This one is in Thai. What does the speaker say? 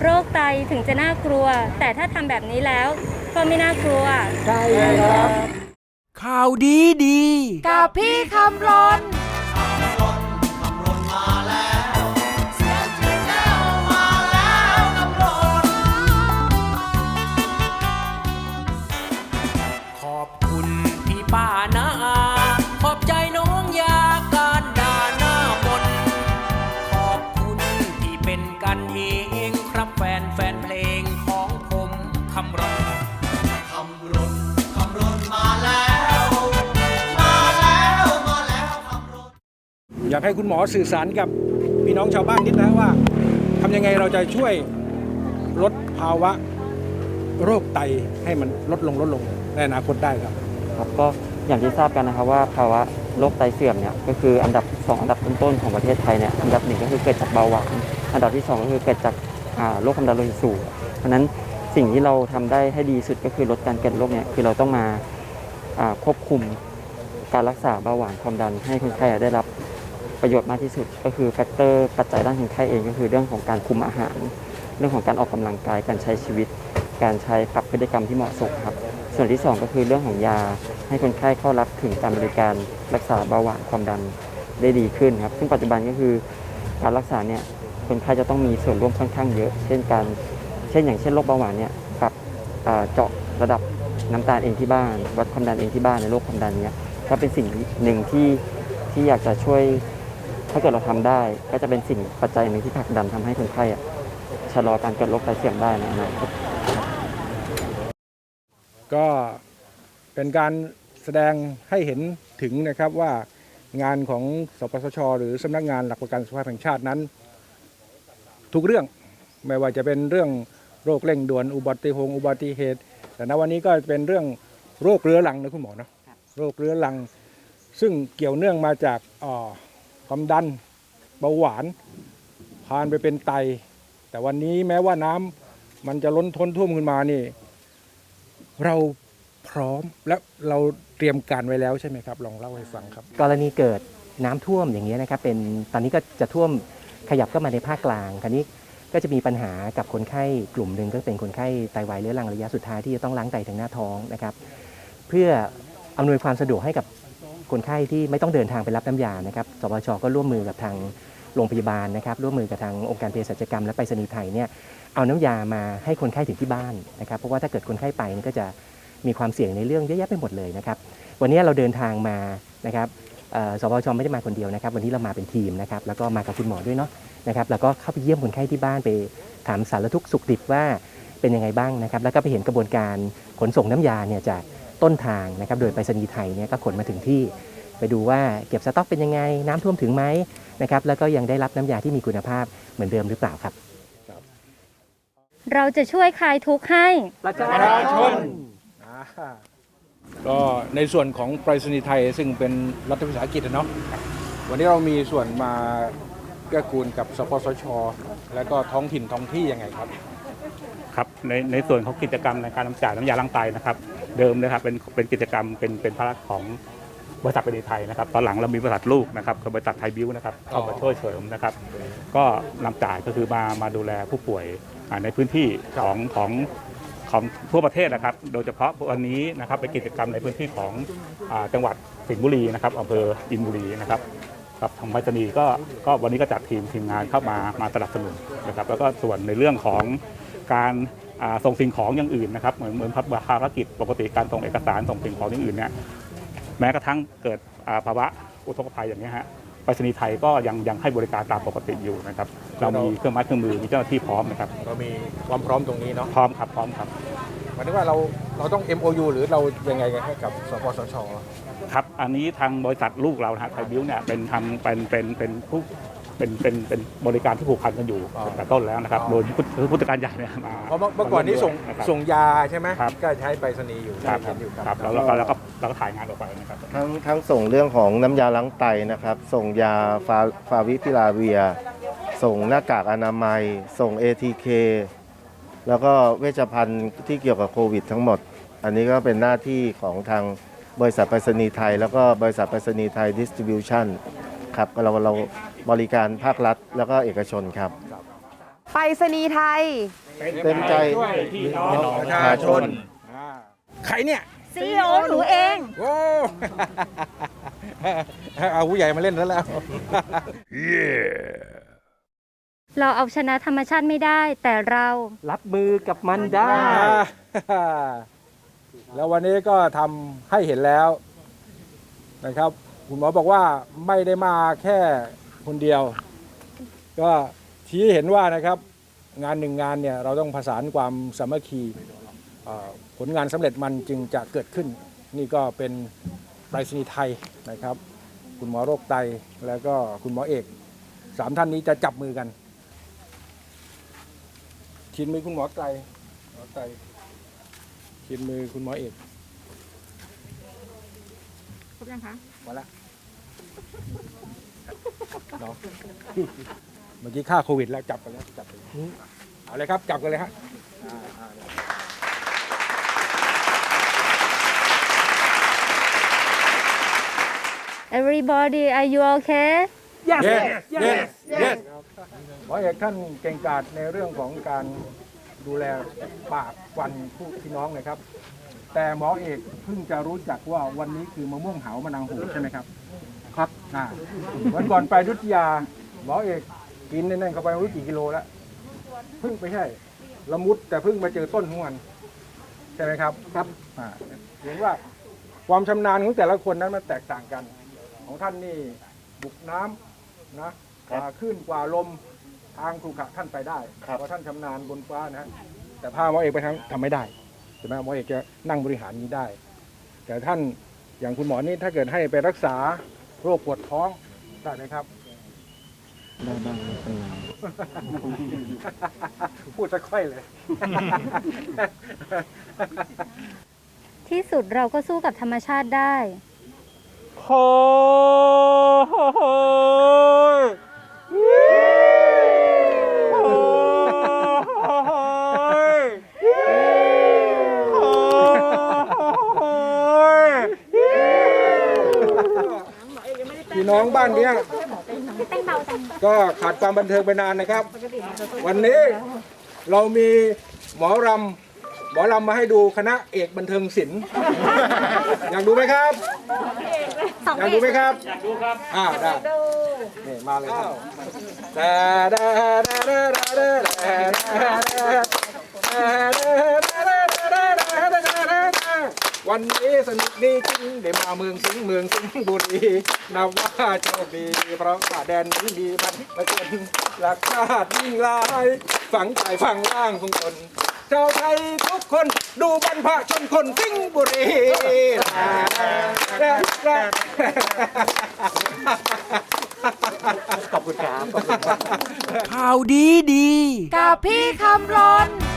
โรคไตถึงจะน่ากลัว แต่ถ้าทำแบบนี้แล้ว ก็ไม่น่ากลัวใช่ครับข่าวดีดี กับพี่คำรน ผมคำร้องอยากให้คุณหมอสื่อสารกับพี่น้องชาวบ้านนิดนะว่าทำยังไงเราจะช่วยลดภาวะโรคไตให้มันลดลงลดลงในอนาคตได้ครับครับก็อย่างที่ทราบกันนะครับว่าภาวะโรคไตเสื่อมเนี่ยก็คืออันดับ 2 อันดับต้นๆของประเทศไทยเนี่ยอันดับหนึ่งก็คือเกิดจากเบาหวานอันดับที่ 2 ก็คือเกิดจากอ่าโรคความดันโลหิตสูงเพราะฉะนั้น สิ่งที่เราทำได้ให้ดีสุดก็คือลดการเกิดโรคเนี่ยคือเราต้องมาควบคุมการรักษาเบาหวานความดันให้คนไข้ได้รับประโยชน์มากที่สุด ก็คือแฟกเตอร์ปัจจัยด้านคนไข้เองก็คือเรื่องของการคุมอาหาร เรื่องของการออกกำลังกายการใช้ชีวิต การใช้ปรับพฤติกรรมที่เหมาะสมครับ ส่วนที่ 2 ก็คือเรื่องของยาให้คนไข้เข้ารับถึงการบริการรักษาเบาหวานความดันได้ดีขึ้นครับซึ่งปัจจุบันก็คือการรักษาเนี่ยคนไข้จะต้องมีส่วนร่วมค่อนข้างเยอะ เช่นการ เช่นอย่างเช่นโรคเบาหวานเนี่ยปรับเจาะระดับน้ำตาลเองที่บ้าน วัดความดันเองที่บ้านในโรคความดันเนี่ยก็เป็นสิ่งหนึ่งที่ที่อยากจะช่วยถ้าเกิดเราทำได้ ก็จะเป็นสิ่งปัจจัยหนึ่งที่ผลักดันทำให้คนไข้อะชะลอการเกิดโรคไตเสื่อมได้ในอนาคตก็เป็นการแสดงให้เห็นถึงนะครับว่างานของสปสช หรือสำนักงานหลักประกันสุขภาพแห่งชาตินั้น ทุกเรื่องไม่ว่าจะเป็นเรื่อง โรคเร่งด่วนอุบัติเหตุอุบัติเหตุ แต่ณวันนี้ก็เป็นเรื่องโรคเรื้อรังนะคุณหมอเนอะโรคเรื้อรัง ซึ่งเกี่ยวเนื่องมาจากอ่าความดันเบาหวานพานไปเป็นไต แต่วันนี้แม้ว่าน้ำมันจะล้นท้นท่วมขึ้นมานี่ เราพร้อมและเราเตรียมการไว้แล้วใช่ไหมครับ ลองเล่าให้ฟังครับ กรณีเกิดน้ำท่วมอย่างนี้ยนะครับเป็นตอนนี้ก็จะท่วมขยับเข้ามาในภาคกลางคราวนี้ ก็จะมีปัญหากับคนไข้กลุ่มหนึ่งก็เป็นคนไข้ไตวายเรื้อรังระยะสุดท้ายที่จะต้องล้างไตถึงหน้าท้องนะครับ เพื่ออำนวยความสะดวกให้กับคนไข้ที่ไม่ต้องเดินทางไปรับน้ำยานะครับสปชก็ร่วมมือกับทางโรงพยาบาลนะครับ ร่วมมือกับทางองค์การเภสัชกรรมและไปรษณีย์ไทยเนี่ยเอาน้ำยามาให้คนไข้ถึงที่บ้านนะครับ เพราะว่าถ้าเกิดคนไข้ไปก็จะมีความเสี่ยงในเรื่องเยอะแยะไปหมดเลยนะครับ วันนี้เราเดินทางมานะครับ สปชไม่ได้มาคนเดียวนะครับ วันนี้เรามาเป็นทีมนะครับแล้วก็มากับคุณหมอด้วยเนาะนะครับแล้วก็เข้าไปเยี่ยมคนไข้ที่บ้านไปถามสารทุกข์สุขดิบว่าเป็นยังไงบ้างนะครับ แล้วก็ไปเห็นกระบวนการขนส่งน้ำยาเนี่ยจากต้นทางนะครับ โดยไปรษณีย์ไทยเนี่ยก็ขนมาถึงที่ ไปดูว่าเก็บสต็อกเป็นยังไง น้ำท่วมถึงไหมนะครับ แล้วก็ยังได้รับน้ำยาที่มีคุณภาพเหมือนเดิมหรือเปล่าครับ เราจะช่วยคลายทุกข์ให้ประชาชน ก็ในส่วนของไปรษณีย์ไทย ซึ่งเป็นรัฐวิสาหกิจอะเนาะวันนี้เรามีส่วนมาเกื้อกูลกับสปสช และก็ท้องถิ่นท้องที่ยังไงครับ ครับในในส่วนของกิจกรรมในการนำจ่ายน้ำยาล้างไตนะครับ เดิมนะครับเป็นเป็นกิจกรรมเป็นเป็นภาระของบริษัทเป็นไทยนะครับตอนหลังเรามีบริษัทลูกนะครับคือบริษัทไทยบิวนะครับเข้ามาช่วยเสริมนะครับ ก็นำจ่ายก็คือมามาดูแลผู้ป่วยอ่าในพื้นที่ของของ ของทั่วประเทศนะครับ โดยเฉพาะวันนี้นะครับเป็นกิจกรรมในพื้นที่ของอจังหวัดสิงห์บุรีนะครับอำเภออินบุรีนะครับกับทางไปรษณีย์ก็ก็วันนี้ก็จัดทีมทีมงานเข้ามามาสนับสนุนนะครับ แล้วก็ส่วนในเรื่องของการส่งสิ่งของอย่างอื่นนะครับ เหมือนเหมือนภารกิจปกติการส่งเอกสารส่งสิ่งของอย่างอื่นเนี่ยแม้กระทั่งเกิดภาวะอุทกภัยอย่างนี้ฮะ ไปรษณีย์ไทยก็ยังยังให้บริการตามปกติอยู่นะครับ เรามีเครื่องไม้เครื่องมือมีเจ้าหน้าที่พร้อมนะครับ เรามีความพร้อมตรงนี้เนาะพร้อมครับพร้อมครับหมายถึงว่าเราเราต้อง MOU หรือเรายังไงกันให้กับสปสชครับ อันนี้ทางบริษัทลูกเรานะฮะไทยบิวเนี่ยเป็นทำเป็นเป็นเป็นผู้ เป็นเป็นเป็นบริการที่ผูกพันกันอยู่อ๋อตั้งแต่ต้นแล้วนะครับ อ๋อ โดยผู้ผู้จัดการใหญ่เนี่ยมาเพราะเมื่อเมื่อก่อนนี้ส่งนะครับ ส่งยาใช่ไหมครับ ก็ใช้ไปรษณีย์อยู่ครับเห็นอยู่ครับแล้วแล้วก็แล้วก็แล้วก็ถ่ายงานออกไปนะครับ ทั้งทั้งส่งเรื่องของน้ำยาล้างไตนะครับ ส่งยาฟาฟาวิพิลาเวีย ส่งหน้ากากอนามัย ส่ง ATK แล้วก็เวชภัณฑ์ที่เกี่ยวกับโควิดทั้งหมด อันนี้ก็เป็นหน้าที่ของทางบริษัทไปรษณีย์ไทย แล้วก็บริษัทไปรษณีย์ไทยดิสติบิวชั่นครับเราเรา บริการภาครัฐแล้วก็เอกชนครับ ไปรษณีย์ไทย เต็มใจช่วยพี่น้องประชาชนอ่าใครเนี่ยซีโอหนูเอง โอ้ เอาผู้ใหญ่มาเล่นแล้วแล้ว เราเอาชนะธรรมชาติไม่ได้ แต่เรารับมือกับมันได้ แล้ววันนี้ก็ทำให้เห็นแล้วนะครับ คุณหมอบอกว่าไม่ได้มาแค่ คนเดียว ก็ชี้ให้เห็นว่านะครับงานหนึ่งงานเนี่ยเราต้องผสานความสามัคคีเอ่อผลงานสำเร็จมันจึงจะเกิดขึ้น นี่ก็เป็นไปรษณีย์ไทยนะครับ คุณหมอโรคไตแล้วก็คุณหมอเอกสามท่านนี้จะจับมือกัน ชินมือคุณหมอไตรหมอไตรชินมือคุณหมอเอกครบยังคะมาละ เนาะเมื่อกี้ค่าโควิดแล้วจับกันแล้วจับกันแล้วเอาเลยครับจับกันเลยฮะอ่าอ่า Everybody are you okay yes yes yes หมอเอกท่านเก่งกาจในเรื่องของการดูแลปากฟันผู้พี่น้องนะครับ แต่หมอเอกเพิ่งจะรู้จักว่าวันนี้คือมะม่วงเหามะนางหูใช่ไหมครับ ครับอ่าวันก่อนไปอยุทธยาหมอเอกกินนั่นๆเข้าไปไม่รู้กี่กิโลแล้วเพิ่งไม่ใช่ ละมุดแต่เพิ่งมาเจอต้นของมันใช่ไหมครับครับอ่าเห็นว่าความชำนาญของแต่ละคนนั้นมันแตกต่างกัน ของท่านนี่บุกน้ำนะกว่าขึ้นกว่าลมทางครุขระท่านไปได้ครับ เพราะท่านชำนาญบนฟ้านะฮะแต่พาหมอเอกไปทำทำไม่ได้ใช่ไหมหมอเอกจะนั่งบริหารนี้ได้ แต่ท่านอย่างคุณหมอนี่ถ้าเกิดให้ไปรักษา โรคปวดท้องได้ไหมครับ ได้บ้างเป็นไงพูดจะค่อยเลย ที่สุดเราก็สู้กับธรรมชาติได้โอ้ย พี่น้องบ้านเนี้ยก็ขาดความบันเทิงไปนานนะครับ วันนี้เรามีหมอรำหมอรำมาให้ดูคณะเอกบันเทิงศิลป์อยากดูไหมครับอยากดูไหมครับอยากดูครับอ่าได้นี่มาเลยครับแต่แต่แต่แต่แต่ วันนี้สนุกดีจริงได้มาเมืองสิงห์เมืองสิงห์บุรีนับว่าโชคดี เพราะว่าแดนนี้มีมันมาจนหลักชาติยิ่งหลาย ฝังใจฝังล่างของตนชาวไทยทุกคนดูบรรพชนคนสิงห์บุรีขอบคุณครับข่าวดีดี กับพี่คำรน